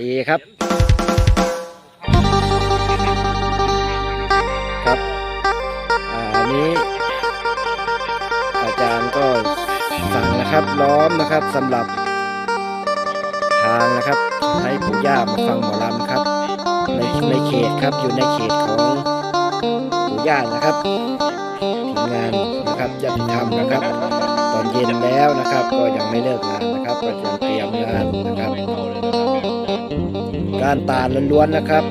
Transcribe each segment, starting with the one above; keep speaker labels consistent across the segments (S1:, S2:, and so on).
S1: ดีครับ ครับอันนี้ อาจารย์ก็สั่งนะครับล้อมนะครับสำหรับทางนะครับให้ผู้ย่ามาฟังหมอลำครับ ในในเขตครับอยู่ในเขตของผู้ย่านะครับทีงานนะครับจะทำนะครับ ตอนเย็นแล้วนะครับ ก็ยังไม่เลิกงานนะครับ ก็จะเตรียมงานนะครับ ก้านตาลล้วนๆนะครับ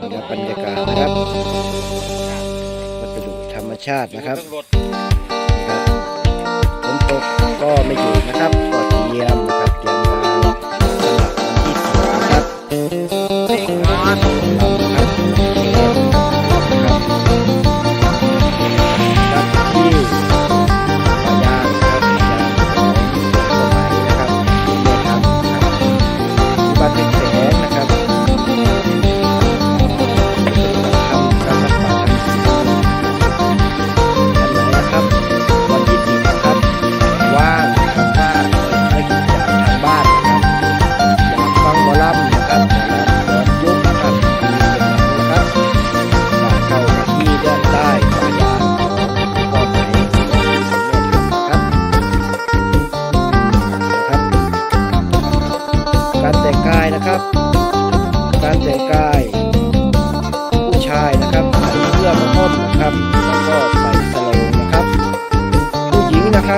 S1: นี่ครับบรรยากาศนะครับวัสดุธรรมชาตินะครับฝนตกก็ไม่หยุดนะครับก็เตรียม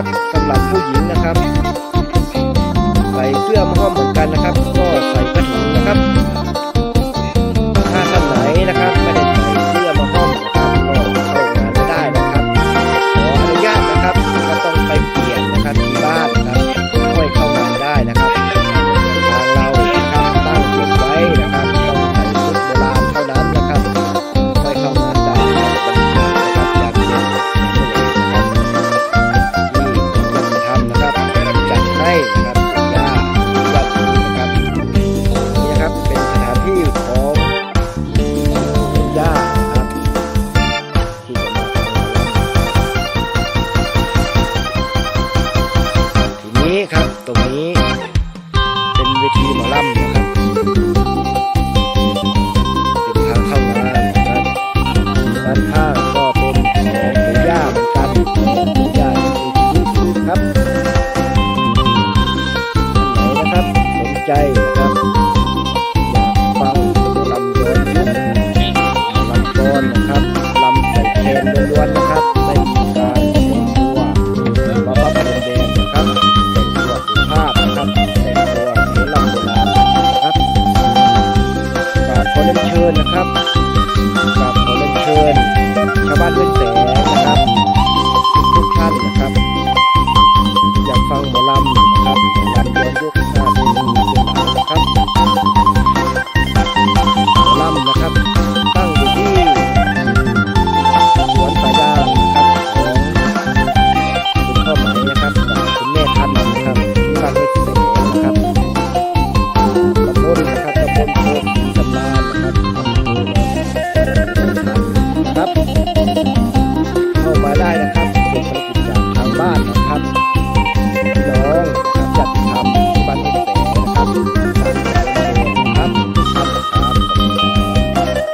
S1: ับสำหรับผู้หญิงนะครับ ใส่เสื้อมห้อมเหมือนกันนะครับ ก็ใส่กระถุงนะครับ นะครับฟังลำยนยุกลำก้นนะครับลำใส่เคนล้วนนะครับได้การตัวมาพับเป็นแดงนะครับแต่งตัวสุภาพนะครับแต่งตัวเทลำบาณนะครับกาบขอเรียนเชิญนะครับกราบขอเรียนเชิญชาวบ้านเลื่น